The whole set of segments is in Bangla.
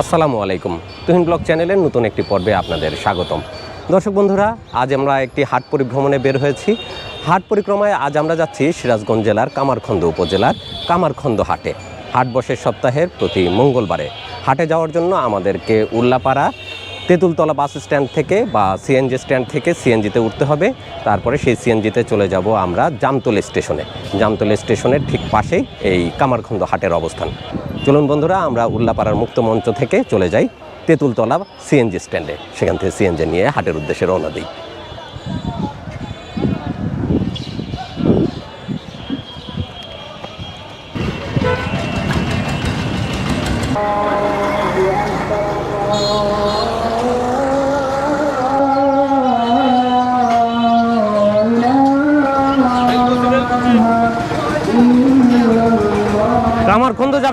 আসসালামু আলাইকুম। তুহিন ব্লগ চ্যানেলের নতুন একটি পর্বে আপনাদের স্বাগতম। দর্শক বন্ধুরা, আজ আমরা একটি হাট পরিভ্রমণে বের হয়েছি। হাট পরিক্রমায় আজ আমরা যাচ্ছি সিরাজগঞ্জ জেলার কামারখন্দ উপজেলার কামারখন্দ হাটে। হাট বসে সপ্তাহের প্রতি মঙ্গলবারে। হাটে যাওয়ার জন্য আমাদেরকে উল্লাপাড়া তেঁতুলতলা বাস স্ট্যান্ড থেকে বা সিএনজি স্ট্যান্ড থেকে সিএনজিতে উঠতে হবে। তারপরে সেই সিএনজিতে চলে যাব আমরা জামতল স্টেশনে। জামতল স্টেশনের ঠিক পাশেই এই কামারখন্দ হাটের অবস্থান। চলুন বন্ধুরা, আমরা উল্লাপাড়ার মুক্ত মঞ্চ থেকে চলে যাই তেঁতুলতলা সিএনজি স্ট্যান্ডে। সেখান থেকে সিএনজি নিয়ে হাটের উদ্দেশ্যে রওনা দিই।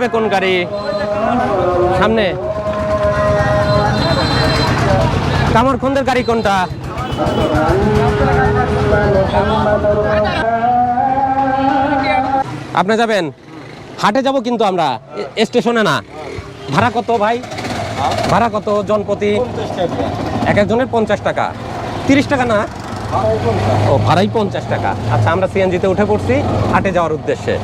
যাবে কোন গাড়ি? সামনে। কামারখন্দের গাড়ি কোনটা? আপনি যাবেন? হাটে যাব কিন্তু আমরা। স্টেশনে না। ভাড়া কত ভাই? ভাড়া কত জনপতি এক একজনের পঞ্চাশ টাকা। তিরিশ টাকা না? ও, ভাড়াই পঞ্চাশ টাকা। আচ্ছা আমরা সিএনজিতে উঠে পড়ছি, হাটে যাওয়ার উদ্দেশ্যে।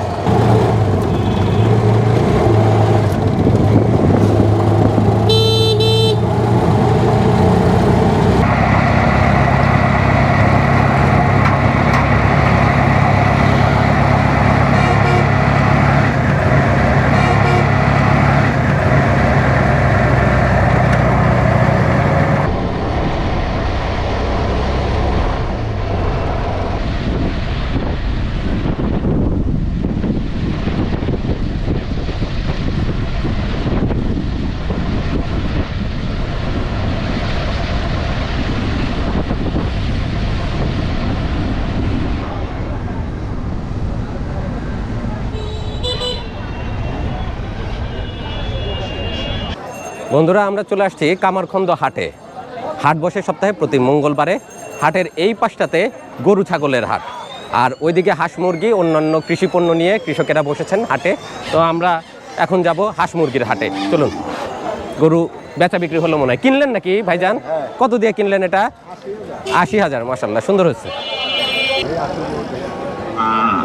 বন্ধুরা, আমরা চলে আসছি কামারখন্দ হাটে। হাট বসে সপ্তাহে প্রতি মঙ্গলবারে হাটের এই পাশটাতে গরু ছাগলের হাট। আর ওইদিকে হাঁস মুরগি, অন্যান্য কৃষি পণ্য নিয়ে কৃষকেরা বসেছেন হাটে। তো আমরা এখন যাব হাঁস মুরগির হাটে। চলুন, গরু বেচা বিক্রি হলো মনে হয়। কিনলেন নাকি ভাইজান? কত দিয়ে কিনলেন এটা? আশি হাজার মাসাল্লাহ সুন্দর হচ্ছে।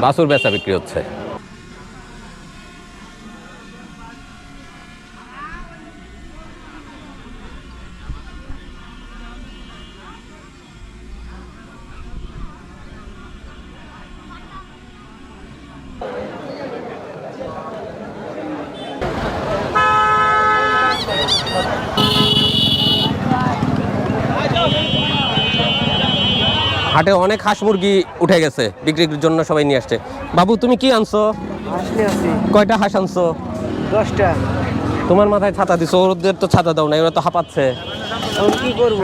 বাসুর বেচা বিক্রি হচ্ছে। হাটে অনেক হাঁস মুরগি উঠে গেছে বিক্রির জন্য সবাই নিয়ে আসছে। বাবু তুমি কি আনছো? কয়টা হাঁস আনছো? দশটা। তোমার মাথায় ছাতা দিছো ওদের তো ছাতা দাও না ওরা তো হাঁপাচ্ছে। কি করব?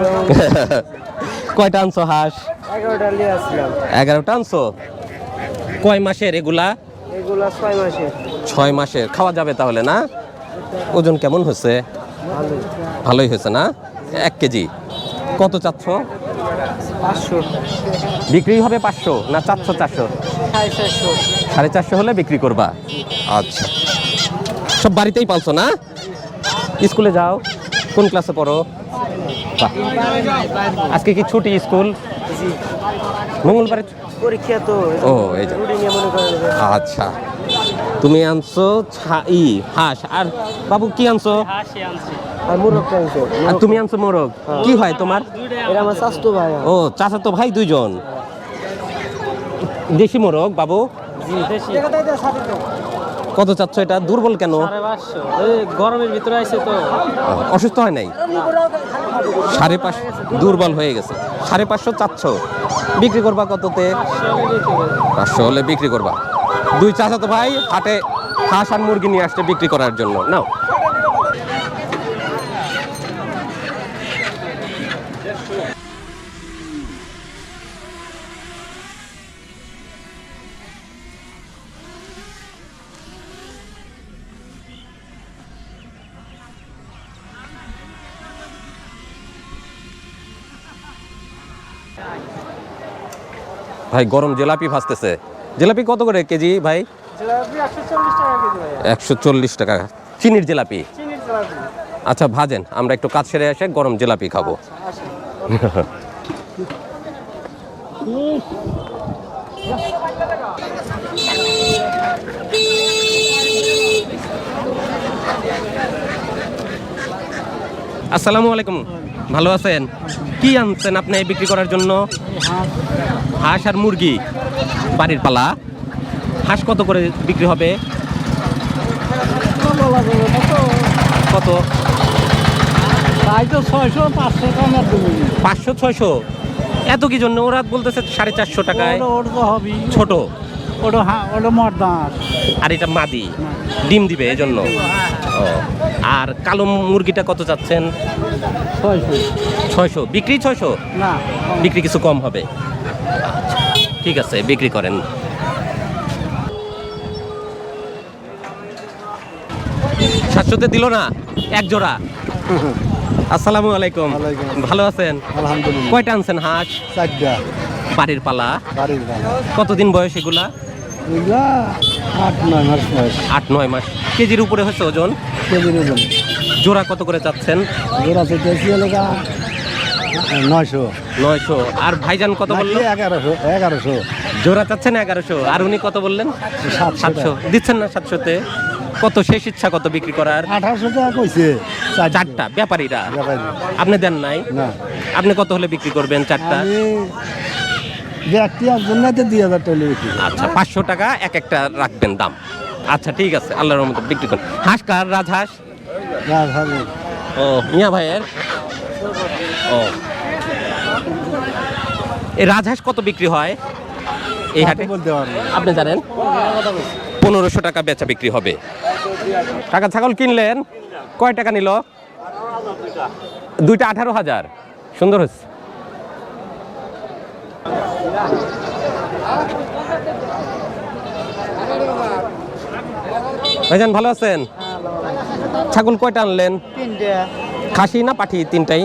কয়টা আনছো হাঁস? এগারোটা আনছো? কয় মাসের এগুলা? এগুলা ছয় মাসে ছয় মাসের। খাওয়া যাবে তাহলে না? ওজন কেমন হয়েছে? ভালো ভালোই হয়েছে না? এক কেজি। কত চাচ্ছ? পাঁচশো। বিক্রি হবে পাঁচশো না চারশো চারশো? সাড়ে চারশো। সাড়ে চারশো হলে বিক্রি করবা। আচ্ছা। সব বাড়িতেই পালছো না? স্কুলে যাও। কোন ক্লাসে পড়ো? আজকে কি ছুটি স্কুল? জি। মঙ্গলবারে পরীক্ষা তো ও এই মনে আচ্ছা। তুমি আনছো ই হাঁস। আর বাবু কি আনছো? আর তুমি আনছো মোরগ? কি হয় তোমার? এটা আমার স্বাস্থ্য ভাই। ও চাচা তো ভাই দুইজন? দেশি মোরগ বাবু? কত চাচ্ছ এটা? দুর্বল কেন? গরমের ভিতরে আছে তো। অসুস্থ হয় নাই? সাড়ে পাঁচ দুর্বল হয়ে গেছে। সাড়ে পাঁচশো চাচ্ছ। বিক্রি করবা কততে? পাঁচশো হলে বিক্রি করবা। দুই চাচা তো ভাই, হাটে হাঁস আর মুরগি নিয়ে আসছে বিক্রি করার জন্য। নাও। ভাই, গরম জেলাপি ভাজতেছে। জিলাপি কত করে কেজি ভাই? একশো চল্লিশ টাকা চিনির জিলাপি? চিনির জিলাপি। আচ্ছা ভাজেন। আমরা একটু কাজ সেরে এসে গরম জিলাপি খাব। আসসালামু আলাইকুম। ভালো আছেন? কি আনছেন আপনি বিক্রি করার জন্য? হাঁস আর মুরগি বাড়ির পালা। হাঁস কত করে বিক্রি হবে? কত? পাঁচশো, ছয়শো। এত কি জন্য? ওরা বলতেছে সাড়ে চারশো টাকায়। ছোট? আর এটা মাদি। ডিম দিবে এই জন্য আর কালো মুরগিটা কত চাচ্ছেন? ছয়শো বিক্রি ছয়শো? না বিক্রি কিছু কম হবে? ঠিক আছে বিক্রি করেন। সাতশোতে দিল না এক জোড়া। আসসালামু আলাইকুম। ভালো আছেন? আলহামদুলিল্লাহ। কয়টা আনছেন হাঁস চারটা। বাড়ির পালা। বাড়ির দাম কতদিন বয়স এগুলা? এগুলা আট নয় মাস বয়স। আট নয় মাস। কেজির উপরে হচ্ছে ওজন? কেজির ওজন। জোড়া কত করে চাচ্ছেন? জোড়া চেয়েছি এলাকা নয়শো। নয়শো। আর ভাইজান কত বলল? এগারোশো এগারোশো। জোড়া চাচ্ছেন এগারোশো। আর উনি কত বললেন? সাতশো। দিচ্ছেন না সাতশোতে? কত শেষ ইচ্ছা কত বিক্রি করার? আঠারোশো টাকা কইছে চারটা ব্যাপারীরা। আপনি দেন নাই? আপনি কত হলে বিক্রি করবেন চারটা? ব্যক্তি একজন দুই হাজার টাকা আচ্ছা পাঁচশো টাকা এক একটা রাখবেন দাম। আচ্ছা ঠিক আছে আল্লাহর রহমতে বিক্রি করুন। হাঁস কার? রাজহাঁস? রাজহাঁস। ও মিয়া ভাইয়ের? ও। এই রাজহাঁস কত বিক্রি হয়? এই হাটে? বলতে পারব আপনি জানেন? পনেরোশো টাকা বেচা বিক্রি হবে। টাকা ছাগল কিনলেন কয় টাকা নিল? দুইটা আঠারো হাজার। সুন্দর হচ্ছে ভাইজান ভালো আছেন? ছাগল কয়টা আনলেন? তিনটে। খাসি না পাঠি তিনটাই?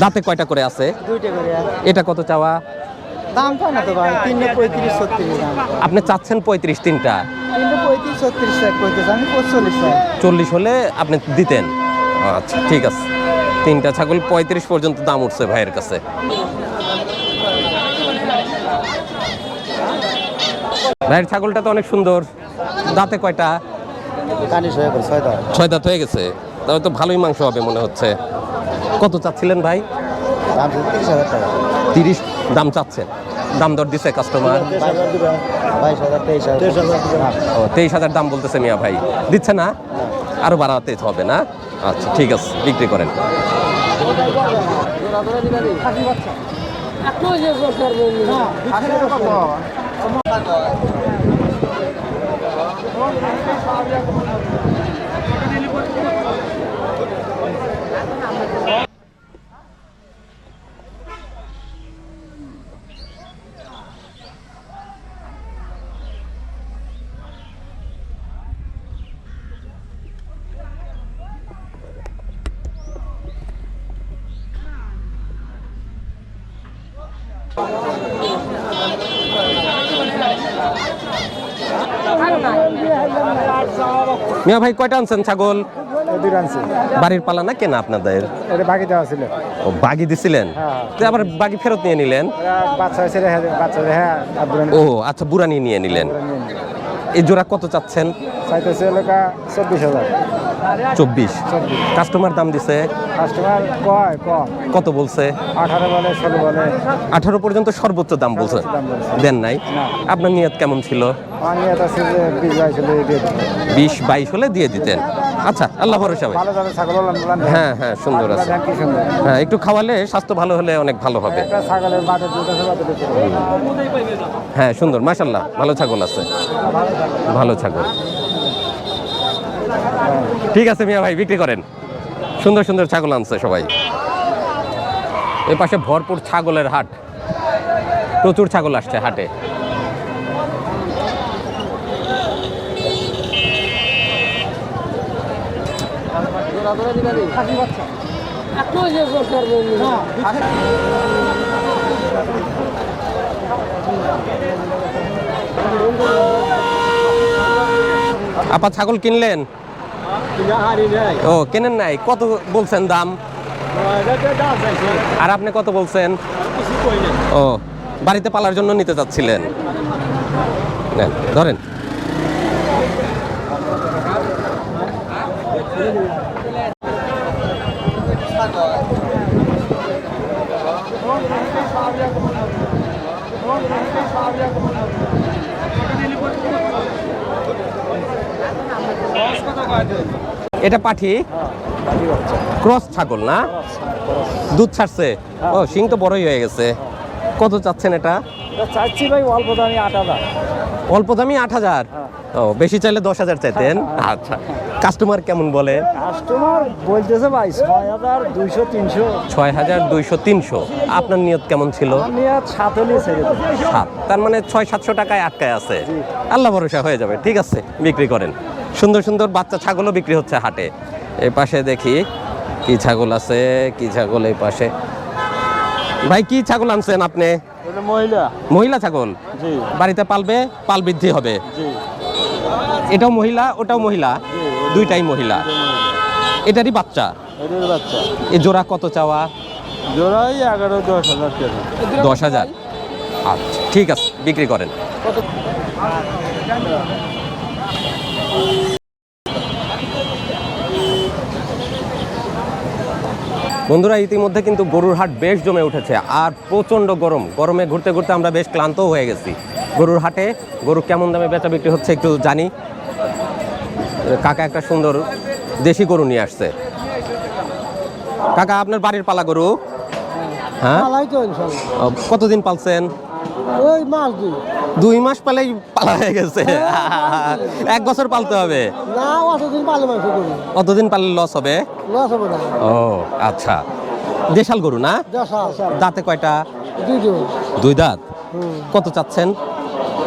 দাঁতে কয়টা করে আছে? এটা কত চাওয়া? দাম তো না তো ভাই তিনটে পঁয়ত্রিশ ছত্রিশ আপনি চাচ্ছেন পঁয়ত্রিশ তিনটা। চল্লিশ হলে আপনি দিতেন। আচ্ছা ঠিক আছে। তিনটা ছাগল পঁয়ত্রিশ পর্যন্ত দাম উঠছে ভাইয়ের কাছে। ভাইয়ের ছাগলটা তো অনেক সুন্দর। দাঁতে কয়টা? ছয় দাঁত হয়ে গেছে। তাহলে তো ভালোই মাংস হবে মনে হচ্ছে। কত চাচ্ছিলেন ভাই? তিরিশ দাম চাচ্ছেন দাম দর দিছে কাস্টমার তেইশ হাজার ও তেইশ হাজার দাম বলতেছে মিয়া ভাই। দিচ্ছে না? আরও বাড়াতে হবে না? আচ্ছা ঠিক আছে বিক্রি করেন। মিয়া ভাই কয়টা আনছেন ছাগল? বাড়ির পালা না কেনা আপনাদের? বাকি দেওয়া ছিল ও বাগি দিছিলেন? হ্যাঁ। তো আবার বাগি ফেরত নিয়ে নিলেন? হ্যাঁ ও আচ্ছা বুড়া নিয়ে নিয়ে নিলেন। এই জোড়া কত চাচ্ছেন? চাইতেছে এলাকা চব্বিশ হাজার। চব্বিশ। কাস্টমার দাম দিছে? কাস্টমার কয় কত বলছে? আঠারো বলে ষোলো বলে। আঠারো পর্যন্ত সর্বোচ্চ দাম বলছে। দেন নাই। আপনার নিয়ত কেমন ছিল? বিশ বাইশ হলে দিয়ে দিতেন। আচ্ছা আল্লাহ ভরসা হ্যাঁ হ্যাঁ সুন্দর আছে। হ্যাঁ একটু খাওয়ালে স্বাস্থ্য ভালো হলে অনেক ভালো হবে। হ্যাঁ সুন্দর মাশাল্লাহ ভালো ছাগল আছে। ভালো ছাগল। ঠিক আছে মিয়া ভাই, বিক্রি করেন। সুন্দর সুন্দর ছাগল আনছে সবাই। এ পাশে ভরপুর ছাগলের হাট। প্রচুর ছাগল আসছে হাটে। আপা, ছাগল কিনলেন? ও, কেনেন নাই? কত বলছেন দাম? আর আপনি কত বলছেন? ও, বাড়িতে পালার জন্য নিতে চাচ্ছিলেন। ধরেন। এটা পাঠি? ক্রস ছাগল না? দুধ ছাড়ছে। ও শিং তো বড়ই হয়ে গেছে। কত চাচ্ছেন এটা? চাচ্ছি ভাই অল্প দামি আট হাজার। অল্প দামি আট হাজার? ও বেশি চাইলে দশ হাজার চাইতেন? আচ্ছা। কাস্টমার কেমন বলে? কাস্টমার বলতেছে ভাই ছয় হাজার দুইশো তিনশো। ছয় হাজার দুইশো তিনশো। আপনার নিয়ত কেমন ছিল? ছেড়ে সাত। তার মানে ছয় সাতশো টাকায় আটকায় আছে। আল্লাহ ভরসা হয়ে যাবে। ঠিক আছে বিক্রি করেন। সুন্দর সুন্দর বাচ্চা ছাগলও বিক্রি হচ্ছে হাটে। এই পাশে দেখি কি ছাগল আছে কি ছাগল এই পাশে। ভাই কি ছাগল আনছেন আপনি? মহিলা। মহিলা ছাগল? বাড়িতে পালবে পাল বৃদ্ধি হবে। এটাও মহিলা ওটাও মহিলা? দুইটাই মহিলা। এটারই বাচ্চা? বাচ্চা। এই জোড়া কত চাওয়া? জোড়াই এগারো দশ হাজার দশ হাজার। আচ্ছা ঠিক আছে বিক্রি করেন। বন্ধুরা ইতিমধ্যে কিন্তু গরুর হাট বেশ জমে উঠেছে আর প্রচণ্ড গরম। গরমে ঘুরতে ঘুরতে আমরা বেশ ক্লান্ত হয়ে গেছি। গরুর হাটে গরু কেমন দামে বেচা বিক্রি হচ্ছে একটু জানি। কাকা একটা সুন্দর দেশি গরু নিয়ে আসছে। কাকা আপনার বাড়ির পালা গরু? হ্যাঁ। ও, কতদিন পালছেন? ওই মাস দুই দুই মাস পালেই পালা হয়ে গেছে। এক বছর পালতে হবে। না অতদিন পালে মাংস করি। কতদিন পাললে লস হবে? লস হবে না। ও আচ্ছা। দেশাল গরু না? দাঁতে কয়টা? দুই দাঁত। কত চাচ্ছেন?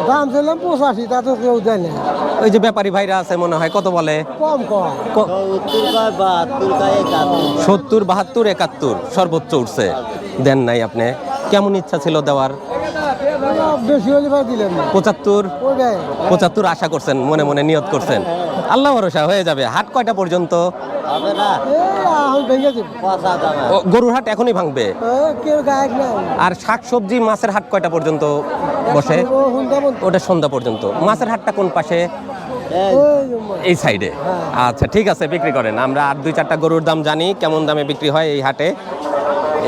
দাম ছিলাম পঁচাশি তা তো কেউ দেয় না। ওই যে ব্যাপারী ভাইরা আছে মনে হয় কত বলে? কম কম। সত্তর বাহাত্তর একাত্তর সর্বোচ্চ উঠছে। দেন নাই আপনি। কেমন ইচ্ছা ছিল দেওয়ার? পঁচাত্তর? পঁচাত্তর আশা করছেন মনে মনে নিয়ত করছেন। আল্লাহ ভরসা হয়ে যাবে। হাট কয়টা পর্যন্ত? গরুর হাট এখনই ভাঙবে? আর শাক সবজি মাছের হাট কয়টা পর্যন্ত বসে? ওটা সন্ধ্যা পর্যন্ত। মাছের হাটটা কোন পাশে? এই সাইডে। আচ্ছা ঠিক আছে বিক্রি করেন। আমরা আর দুই চারটা গরুর দাম জানি কেমন দামে বিক্রি হয় এই হাটে।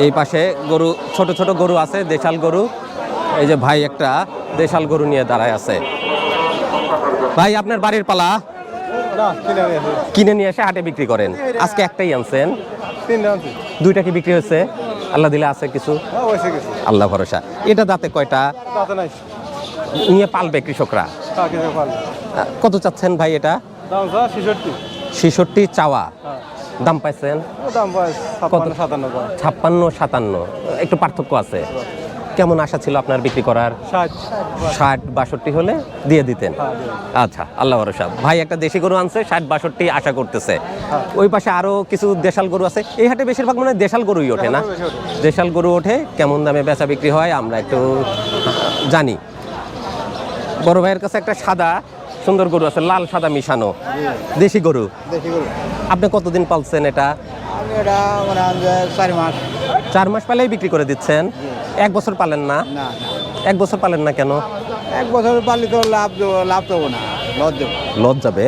এই পাশে গরু ছোট ছোট গরু আছে দেশাল গরু। এই যে ভাই একটা দেশাল গরু নিয়ে দাঁড়ায় আছে। ভাই আপনার বাড়ির পালা? কিনে নিয়ে এসে হাটে বিক্রি করেন। আজকে একটাই আনছেন। দুইটা কি বিক্রি হয়েছে? আল্লাহ দিলে আছে কিছু? আল্লাহ ভরসা। এটা দাঁতে কয়টা? নিয়ে পালবে কৃষকরা। কত চাচ্ছেন ভাই এটা? ছেষট্টি। চাওয়া। দাম পাইছেন? ছাপ্পান্ন সাতান্ন। একটু পার্থক্য আছে। কেমন আশা ছিল আপনার বিক্রি করার? ষাট। বাষট্টি হলে দিয়ে দিতেন। আচ্ছা আল্লাহ ভরসা। ভাই একটা দেশি গরু আনছে ষাট বাষট্টি আশা করতেছে। ওই পাশে আরও কিছু দেশাল গরু আছে। এই হাটে বেশিরভাগ মানে দেশাল গরুই ওঠে না? দেশাল গরু ওঠে কেমন দামে বেচা বিক্রি হয় আমরা একটু জানি। বড় ভাইয়ের কাছে একটা সাদা সুন্দর গরু আছে লাল সাদা মিশানো। দেশি গরু। আপনি কতদিন পালছেন এটা? চারি মাস। চার মাস পালেই বিক্রি করে দিচ্ছেন? এক বছর পালেন না? এক বছর পালেন না কেন? এক বছর পারলে তো লাভ লাভ দেবো না দেবো। লজ যাবে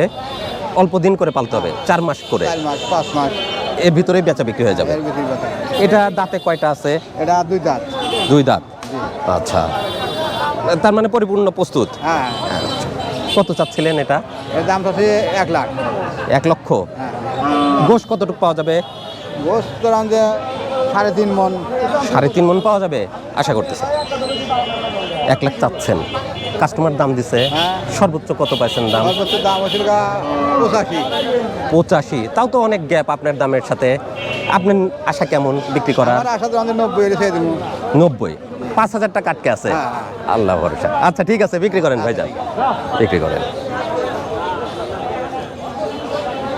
অল্প দিন করে পালতে হবে চার মাস করে। চার মাস পাঁচ মাস। এর ভিতরে বেচা বিক্রি হয়ে যাবে। এটা দাঁতে কয়টা আছে? এটা দুই দাঁত। দুই দাঁত? আচ্ছা। তার মানে পরিপূর্ণ প্রস্তুত? হ্যাঁ কত চাচ্ছিলেন এটা? এর দাম হচ্ছে এক লাখ। এক লক্ষ? হ্যাঁ। গোশ কতটুকু পাওয়া যাবে? তোর যে সাড়ে তিন মন। সাড়ে তিন মন পাওয়া যাবে আশা করতেছে। এক লাখ চাচ্ছেন। কাস্টমার দাম দিছে হ্যাঁ। সর্বোচ্চ কত পাইছেন দাম? পঁচাশি। পঁচাশি। তাও তো অনেক গ্যাপ আপনার দামের সাথে। আপনার আশা কেমন বিক্রি করা নব্বই পাঁচ হাজার টাকা আটকে আছে। হ্যাঁ। আল্লাহ ভরসা। আচ্ছা ঠিক আছে বিক্রি করেন ভাইজান। বিক্রি করেন।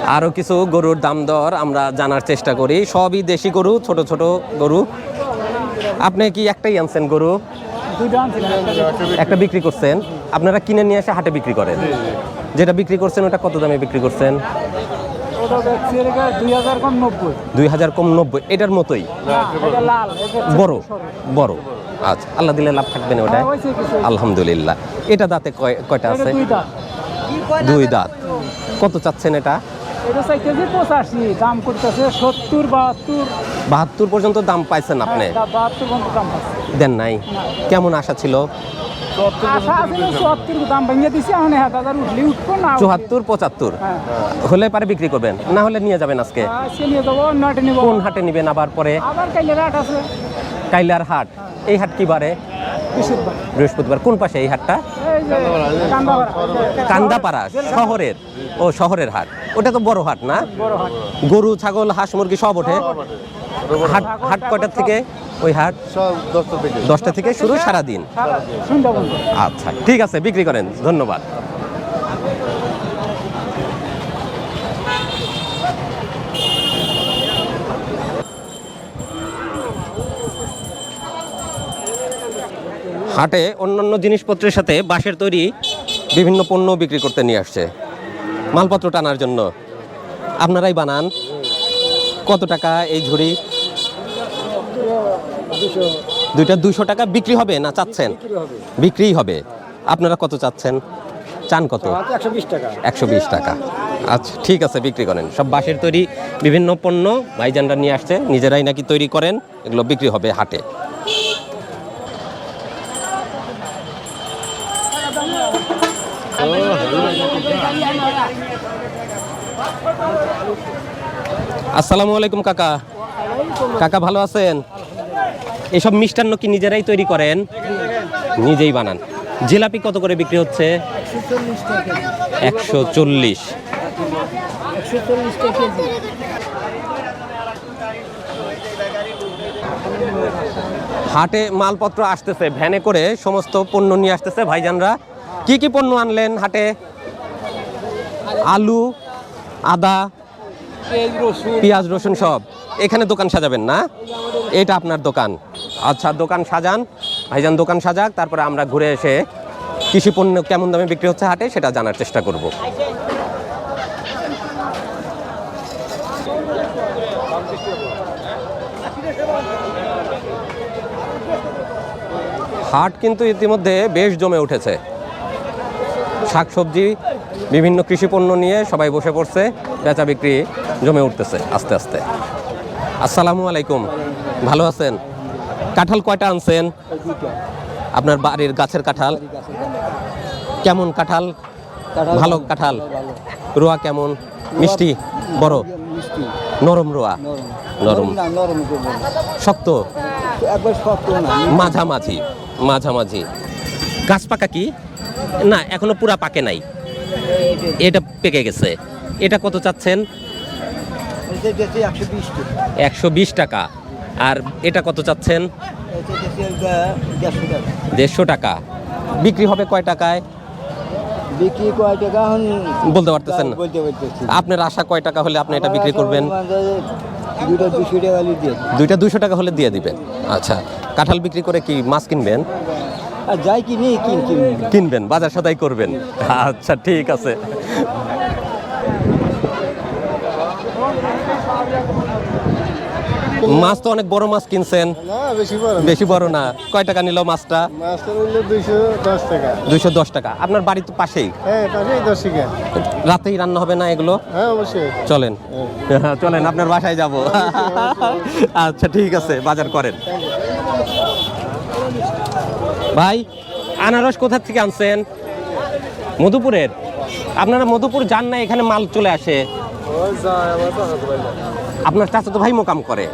আরও কিছু গরুর দাম দর আমরা জানার চেষ্টা করি। সবই দেশি গরু ছোট ছোট গরু। আপনি কি একটাই আনছেন গরু? একটা বিক্রি করছেন। আপনারা কিনে নিয়ে এসে হাটে বিক্রি করেন। যেটা বিক্রি করছেন ওটা কত দামে বিক্রি করছেন? দুই হাজার কম নব্বই। এটার মতোই? বড়? বড়। আচ্ছা আল্লাহ দিলে লাভ থাকবে না ওটায় হ্যাঁ। আলহামদুলিল্লাহ। এটা দাঁতে কয়- কয়টা আছে? দুই দাঁত। কত চাচ্ছেন এটা? এটা চাই কেজি পঁচাশি দাম করতেছে সত্তর বাহাত্তর। বাহাত্তর পর্যন্ত দাম পাইছেন আপনি? হ্যাঁ, বাহাত্তর পর্যন্ত দাম পাচ্ছে দেন নাই? কেমন আশা ছিল? চুয়াত্তর পঁচাত্তর? হ্যাঁ। হলে পারে বিক্রি করবেন না হলে নিয়ে যাবেন আজকে? কোন হাটে নিবেন আবার পরে? কাইলার হাট এই হাট কি বারে? বৃহস্পতিবার। কোন পাশে এই হাটটা? কান্দাপাড়া শহরের। ও শহরের হাট। ওটা তো বড় হাট না? গরু ছাগল হাঁস মুরগি সব ওঠে? হাট হাট কটার থেকে ওই হাট? দশটা থেকে। শুরু সারাদিন। আচ্ছা ঠিক আছে বিক্রি করেন। ধন্যবাদ। হাটে অন্যান্য জিনিসপত্রের সাথে বাঁশের তৈরি বিভিন্ন পণ্য বিক্রি করতে নিয়ে আসছে। মালপত্র টানার জন্য। আপনারাই বানান। কত টাকা এই ঝুড়ি? দুইটা দুশো টাকা বিক্রি হবে না চাচ্ছেন? বিক্রিই হবে। আপনারা কত চাচ্ছেন? চান কত? একশো বিশ টাকা। আচ্ছা ঠিক আছে, বিক্রি করেন। সব বাঁশের তৈরি বিভিন্ন পণ্য ভাইজানরা নিয়ে আসছে। নিজেরাই নাকি তৈরি করেন, এগুলো বিক্রি হবে হাটে। আসসালামু আলাইকুম, কাকা। কাকা, ভালো আছেন? এসব মিষ্টান্ন কি নিজেরাই তৈরি করেন? নিজেই বানান। জিলাপি কত করে বিক্রি হচ্ছে? একশো চল্লিশ। হাটে মালপত্র আসতেছে, ভ্যানে করে সমস্ত পণ্য নিয়ে আসতেছে ভাইজানরা। কি কি পণ্য আনলেন হাটে? আলু আদা পেঁয়াজ রসুন। সব। এখানে দোকান সাজাবেন না? এটা আপনার দোকান। আচ্ছা দোকান সাজান। ভাইজান দোকান সাজাক। তারপরে আমরা ঘুরে এসে কৃষি পণ্য কেমন দামে বিক্রি হচ্ছে হাটে সেটা জানার চেষ্টা করব। হাট কিন্তু ইতিমধ্যে বেশ জমে উঠেছে। শাকসবজি বিভিন্ন কৃষি পণ্য নিয়ে সবাই বসে পড়ছে, বেচা বিক্রি জমে উঠতেছে আস্তে আস্তে। আসসালামু আলাইকুম, ভালো আছেন? কাঁঠাল কয়টা আনছেন? আপনার বাড়ির গাছের কাঁঠাল? কেমন কাঁঠাল? ভালো কাঁঠাল? রোয়া কেমন? মিষ্টি? বড়? নরম রোয়া? নরম। শক্ত? মাঝামাঝি মাঝামাঝি। গাছ পাকা কি? না, এখনও পুরা পাকে নাই। এটা পেকে গেছে। এটা কত চাচ্ছেন? একশো বিশ টাকা। আর এটা কত চাচ্ছেন? দেড়শো টাকা। বিক্রি হবে কয় টাকায়? বিক্রি কয় টাকা বলতে পারতেছেন আপনার আশা কয় টাকা হলে আপনি এটা বিক্রি করবেন? দুটো দুশো টাকা হলে দিয়ে দুইটা দুশো টাকা হলে দিয়ে দিবেন। আচ্ছা। কাঁঠাল বিক্রি করে কি মাছ কিনবেন? যাই কিনি কিন কিনি কিনবেন? বাজার সদাই করবেন। আচ্ছা ঠিক আছে। মাছ তো অনেক বড় মাছ কিনছেন। বেশি বড় না। কয় টাকা নিল মাছটা? দুইশো দশ টাকা। দুইশো দশ টাকা। আপনার বাড়ি তো পাশেই। হ্যাঁ পাশেই দশ টাকা রাতেই রান্না হবে না এগুলো? হ্যাঁ চলেন। চলেন আপনার বাসায় যাব। আচ্ছা ঠিক আছে বাজার করেন। ভাই আনারস কোথা থেকে আনছেন? মধুপুরের। আপনারা মধুপুর যান না এখানে মাল চলে আসে। আপনার চাচা তো ভাই মোকাম করে।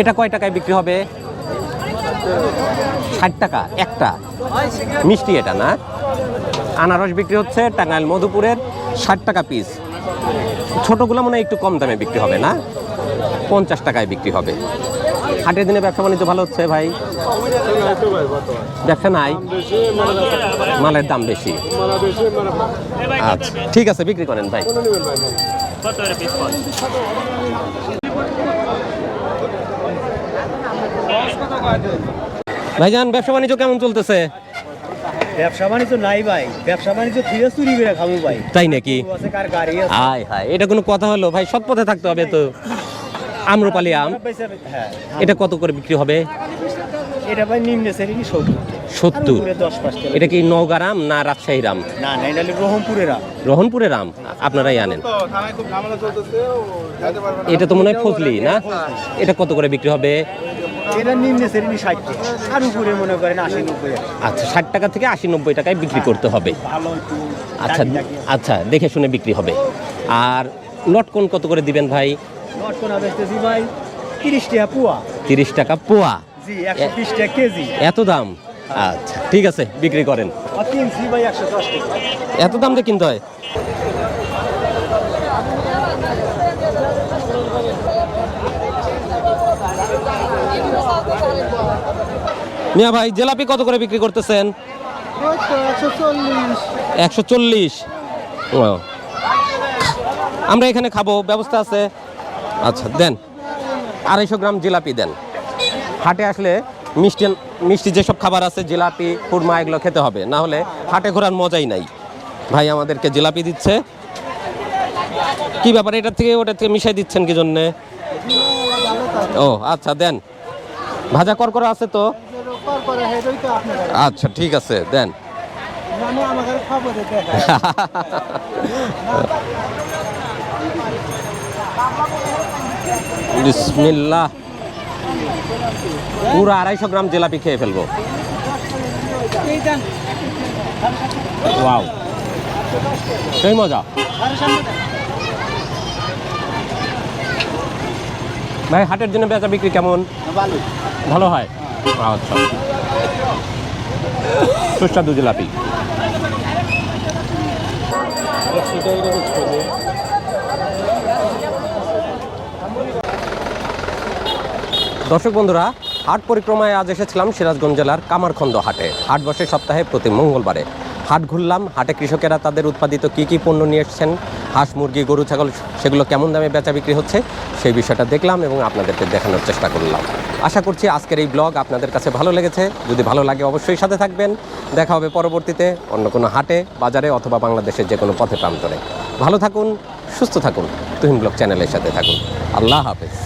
এটা কয় টাকায় বিক্রি হবে? ষাট টাকা একটা। মিষ্টি এটা না? আনারস বিক্রি হচ্ছে টাঙ্গাইল মধুপুরের ষাট টাকা পিস ছোটগুলো মনে হয় একটু কম দামে বিক্রি হবে না? পঞ্চাশ টাকায় বিক্রি হবে। হাটের দিনে ব্যবসা বাণিজ্য ভালো হচ্ছে ভাই? ব্যবসা নাই? মালের দাম বেশি। আচ্ছা ঠিক আছে বিক্রি করেন ভাই। ভাইজান ব্যবসা বাণিজ্য কেমন চলতেছে? ব্যবসা বাণিজ্য নাই ভাই। ব্যবসা বাণিজ্য থেকে চুরি করে খাব ভাই। তাই নাকি? হায় এটা কোনো কথা হলো? ভাই সৎ পথে থাকতে হবে তো। আম্রপালি আম। হ্যাঁ। এটা কত করে বিক্রি হবে? এটা ভাই নিম্ন শ্রেণি সত্তর। এটা কি নওগাঁ আম না রাজশাহীর আম? না না এটা আম। রহনপুরের আম? আপনারাই আনেন। এটা তো মনে হয় ফজলি না? এটা কত করে বিক্রি হবে? এটা নিম্ন শ্রেণি ষাট টাকা আর উপরে মনে করেন আশি নব্বই আচ্ছা ষাট টাকা থেকে আশি নব্বই টাকায় বিক্রি করতে হবে। আচ্ছা। আচ্ছা দেখে শুনে বিক্রি হবে। আর লটকন কত করে দিবেন ভাই? লটকনা বেচতেছি ভাই তিরিশ টাকা পোয়া। তিরিশ টাকা পোয়া? জি একশো বিশ টাকা কেজি। এত দাম? আচ্ছা ঠিক আছে বিক্রি করেন। কিনছি ভাই একশো দশ টাকা। এত দাম দিয়ে কিনতে হয়? মিয়া ভাই জিলাপি কত করে বিক্রি করতেছেন? একশো চল্লিশ। আমরা এখানে খাব ব্যবস্থা আছে? আচ্ছা দেন। আড়াইশো গ্রাম জিলাপি দেন। হাটে আসলে মিষ্টি মিষ্টি যেসব খাবার আছে জিলাপি কুরমা এগুলো খেতে হবে। না হলে হাটে ঘোরার মজাই নাই। ভাই আমাদেরকে জিলাপি দিচ্ছে। কি ব্যাপার এটার থেকে ওটার থেকে মিশাই দিচ্ছেন কি জন্যে? ও আচ্ছা দেন। ভাজা করকরা আছে তো? আচ্ছা ঠিক আছে দেন মানে আমাদের খবরে দেখা বিসমিল্লাহ। পুরো আড়াইশো গ্রাম জিলাপি খেয়ে ফেলব। ওয়াও। সেই মজা। ভাই হাটের জন্য বেচা বিক্রি কেমন? ভালো। ভালো হয়? আচ্ছা। সুস্বাদু জিলাপি। দর্শক বন্ধুরা, হাট পরিক্রমায় আজ এসেছিলাম সিরাজগঞ্জ জেলার কামারখন্দ হাটে। হাট বসে সপ্তাহে প্রতি মঙ্গলবারে। হাট ঘুরলাম, হাটে কৃষকেরা তাদের উৎপাদিত কী কী পণ্য নিয়ে এসেছেন, হাঁস, মুরগি, গরু, ছাগল, সেগুলো কেমন দামে বেচা বিক্রি হচ্ছে, সেই বিষয়টা দেখলাম এবং আপনাদেরকে দেখানোর চেষ্টা করলাম। আশা করছি আজকের এই ব্লগ আপনাদের কাছে ভালো লেগেছে। যদি ভালো লাগে অবশ্যই সাথে থাকবেন। দেখা হবে পরবর্তীতে অন্য কোনো হাটে, বাজারে অথবা বাংলাদেশের যে কোনো পথে প্রান্তরে। ভালো থাকুন, সুস্থ থাকুন। তুহিন ব্লগ চ্যানেলের সাথে থাকুন। আল্লাহ হাফেজ।